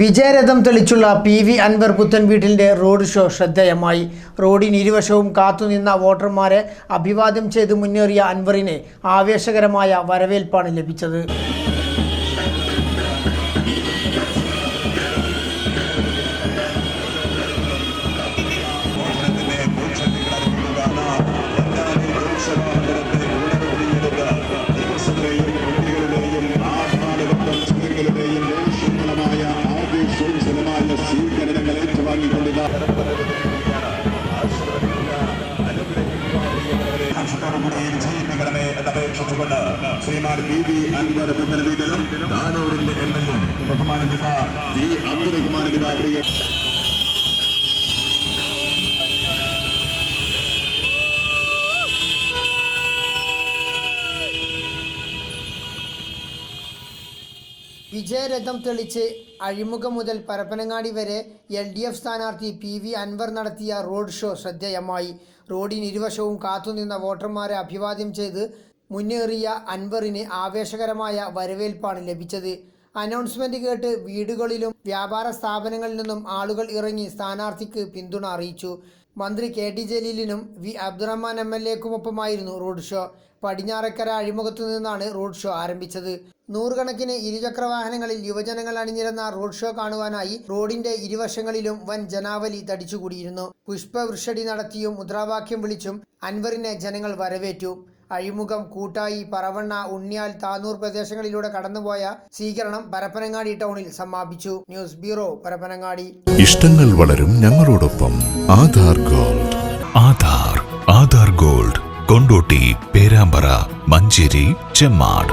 വിജയരഥം തെളിച്ചുള്ള P V Anvar പുത്തൻ വീട്ടിന്റെ റോഡ് ഷോ ശ്രദ്ധേയമായി. റോഡിന് ഇരുവശവും കാത്തുനിന്ന വോട്ടർമാരെ അഭിവാദ്യം ചെയ്ത് മുന്നേറിയ അൻവറിന് ആവേശകരമായ വരവേൽപ്പാണ് ലഭിച്ചത്. കൂടി വിജയിപ്പിക്കണമേ എന്നപേക്ഷിച്ചുകൊണ്ട് ശ്രീമാൻ പി വി അൻവർ മുന്നണിയിലും താനൂരിന്റെ എം എൽ എ ബഹുമാനപ്പെട്ട വി അബ്ദുറഹ്മാൻ പിതാവിയെ വിജയരഥം തെളിച്ച് അഴിമുഖം മുതൽ പരപ്പനങ്ങാടി വരെ എൽ ഡി എഫ് സ്ഥാനാർത്ഥി പി വി അൻവർ നടത്തിയ റോഡ് ഷോ ശ്രദ്ധേയമായി. റോഡിന് ഇരുവശവും കാത്തുനിന്ന വോട്ടർമാരെ അഭിവാദ്യം ചെയ്ത് മുന്നേറിയ അൻവറിന് ആവേശകരമായ വരവേൽപ്പാണ് ലഭിച്ചത്. അനൗൺസ്മെന്റ് കേട്ട് വീടുകളിലും വ്യാപാര സ്ഥാപനങ്ങളിൽ നിന്നും ആളുകൾ ഇറങ്ങി സ്ഥാനാർത്ഥിക്ക് പിന്തുണ അറിയിച്ചു. മന്ത്രി കെ ടി ജലീലിനും വി അബ്ദുറഹ്മാൻ എം എൽ എക്കുമൊപ്പമായിരുന്നു റോഡ് ഷോ. പടിഞ്ഞാറക്കര അഴിമുഖത്തു നിന്നാണ് റോഡ് ഷോ ആരംഭിച്ചത്. നൂറുകണക്കിന് ഇരുചക്ര വാഹനങ്ങളിൽ യുവജനങ്ങൾ അണിനിരന്ന റോഡ് ഷോ കാണുവാനായി റോഡിന്റെ ഇരുവശങ്ങളിലും വൻ ജനാവലി തടിച്ചുകൂടിയിരുന്നു. പുഷ്പവൃഷടി നടത്തിയും മുദ്രാവാക്യം വിളിച്ചും അൻവറിനെ ജനങ്ങൾ വരവേറ്റു. അഴിമുഖം കൂട്ടായി പറവണ്ണ ഉണ്ണിയാൽ താനൂർ പ്രദേശങ്ങളിലൂടെ കടന്നുപോയ സ്വീകരണം പരപ്പനങ്ങാടി ടൗണിൽ സമാപിച്ചു. News bureau Parappanangadi. ഇഷ്ടങ്ങൾ വളരും ഞങ്ങളോടൊപ്പം ആധാർ ഗോൾഡ്. കൊണ്ടോട്ടി പേരാമ്പറ മഞ്ചേരി ചെമ്മാട്.